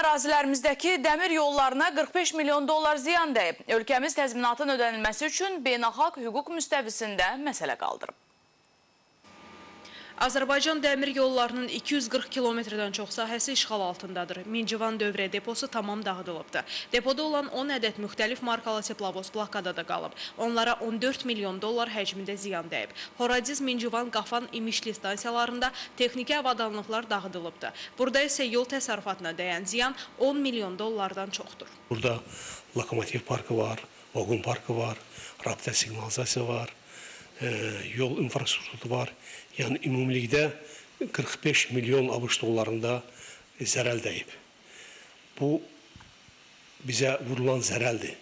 ərazilərimizdəki dəmir yollarına 45 milyon dollar ziyan dəyib. Ölkəmiz təzminatın ödənilməsi üçün beynəlxalq hüquq müstəvisində məsələ qaldırıb. Azərbaycan dəmir yollarının 240 kilometrdən çox sahəsi işğal altındadır. Mincivan dövrə deposu tamam dağıdılıbdır. Depoda olan 10 ədəd müxtəlif markalı teplovoz blokada da qalıb. Onlara 14 milyon dollar həcmində ziyan dəyib. Horadiz, Mincivan, Qafan, İmişli stansiyalarında texniki avadanlıqlar dağıdılıbdır. Burada isə yol təsərrüfatına dəyən ziyan 10 milyon dollardan çoxdur. Burada lokomotiv parkı var, vagon parkı var, rabitə siqnalizasiya var, yol infrastrukturu var. Yəni ümumilikdə 45 milyon ABŞ dollarında zərər dəyib. Bu bizə vurulan zərərdir.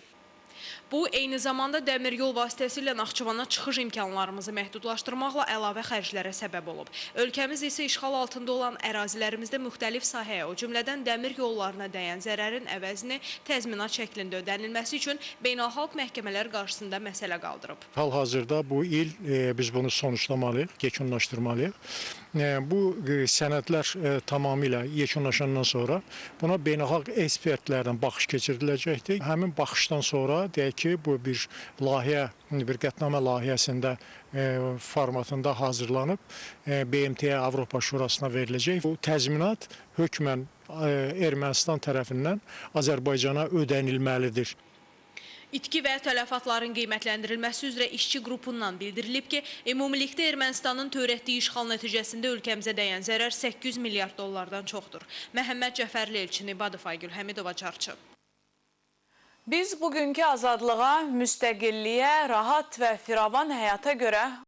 Bu, eyni zamanda dəmir yol vasitəsilə Naxçıvana çıxış imkanlarımızı məhdudlaşdırmaqla əlavə xərclərə səbəb olub. Ölkəmiz isə işğal altında olan ərazilərimizdə müxtəlif sahəyə, o cümlədən dəmir yollarına dəyən zərərin əvəzini təzminat şəklində ödənilməsi üçün beynəlxalq məhkəmələr qarşısında məsələ qaldırıb. Hal-hazırda bu il e, biz bunu sonuçlamalıyıq, yekunlaşdırmalıyıq. Bu e, sənədlər e, tamamilə yekunlaşandan sonra buna beynəlxalq ekspertlərdən baxış keçiriləcəkdir. Həmin baxışdan sonra deyək ki, bu bir layihə, bir qətnamə layihəsində e, formatında hazırlanıb e, BMT Avropa Şurasına veriləcək. Bu təzminat hökmən Ermənistan tərəfindən Azərbaycana ödənilməlidir. İtki və tələfatların qiymətləndirilməsi üzrə işçi qrupundan bildirilib ki, ümumilikdə Ermənistanın törətdiyi işğal nəticəsində ölkəmizə dəyən zərər 800 milyard dollardan çoxdur. Məhəmməd Cəfərli Elçin İbadov Aygül Həmidova Çarçı. Biz bugünkü azadlığa, müstəqilliyə, rahat və firavan həyata görə